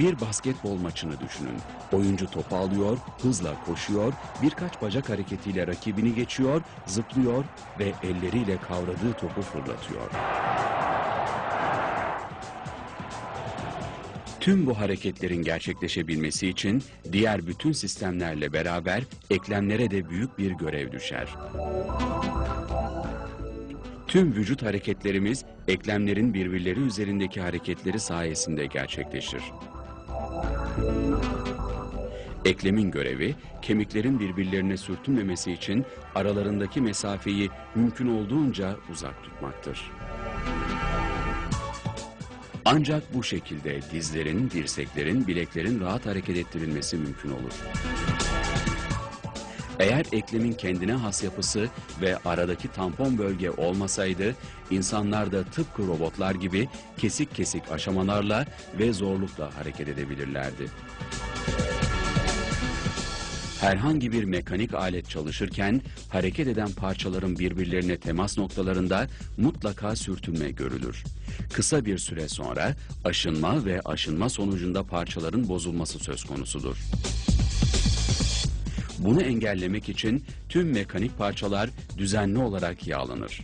Bir basketbol maçını düşünün. Oyuncu topu alıyor, hızla koşuyor, birkaç bacak hareketiyle rakibini geçiyor, zıplıyor ve elleriyle kavradığı topu fırlatıyor. Tüm bu hareketlerin gerçekleşebilmesi için diğer bütün sistemlerle beraber eklemlere de büyük bir görev düşer. Tüm vücut hareketlerimiz eklemlerin birbirleri üzerindeki hareketleri sayesinde gerçekleşir. Eklemin görevi kemiklerin birbirlerine sürtünmemesi için aralarındaki mesafeyi mümkün olduğunca uzak tutmaktır. Ancak bu şekilde dizlerin, dirseklerin, bileklerin rahat hareket ettirilmesi mümkün olur. Eğer eklemin kendine has yapısı ve aradaki tampon bölge olmasaydı, insanlar da tıpkı robotlar gibi kesik kesik aşamalarla ve zorlukla hareket edebilirlerdi. Herhangi bir mekanik alet çalışırken hareket eden parçaların birbirlerine temas noktalarında mutlaka sürtünme görülür. Kısa bir süre sonra aşınma ve aşınma sonucunda parçaların bozulması söz konusudur. Bunu engellemek için tüm mekanik parçalar düzenli olarak yağlanır.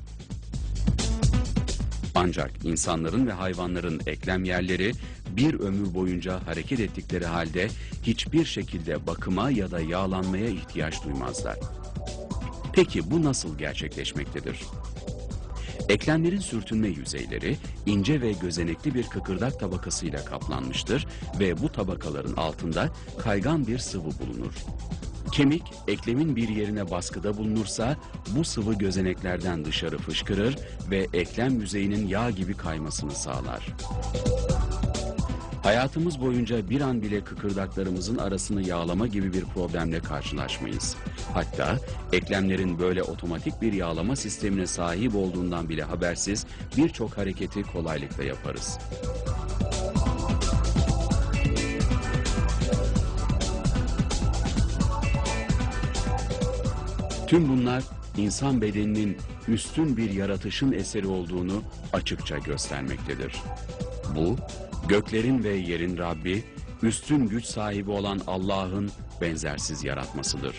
Ancak insanların ve hayvanların eklem yerleri bir ömür boyunca hareket ettikleri halde hiçbir şekilde bakıma ya da yağlanmaya ihtiyaç duymazlar. Peki bu nasıl gerçekleşmektedir? Eklemlerin sürtünme yüzeyleri ince ve gözenekli bir kıkırdak tabakasıyla kaplanmıştır ve bu tabakaların altında kaygan bir sıvı bulunur. Kemik eklemin bir yerine baskıda bulunursa bu sıvı gözeneklerden dışarı fışkırır ve eklem yüzeyinin yağ gibi kaymasını sağlar. Hayatımız boyunca bir an bile kıkırdaklarımızın arasını yağlama gibi bir problemle karşılaşmayız. Hatta eklemlerin böyle otomatik bir yağlama sistemine sahip olduğundan bile habersiz birçok hareketi kolaylıkla yaparız. Tüm bunlar insan bedeninin üstün bir yaratışın eseri olduğunu açıkça göstermektedir. Bu, göklerin ve yerin Rabbi, üstün güç sahibi olan Allah'ın benzersiz yaratmasıdır.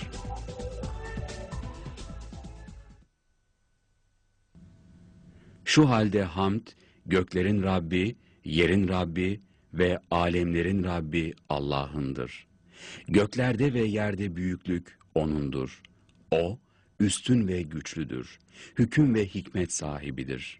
Şu halde hamd, göklerin Rabbi, yerin Rabbi ve alemlerin Rabbi Allah'ındır. Göklerde ve yerde büyüklük O'nundur. O, üstün ve güçlüdür. Hüküm ve hikmet sahibidir.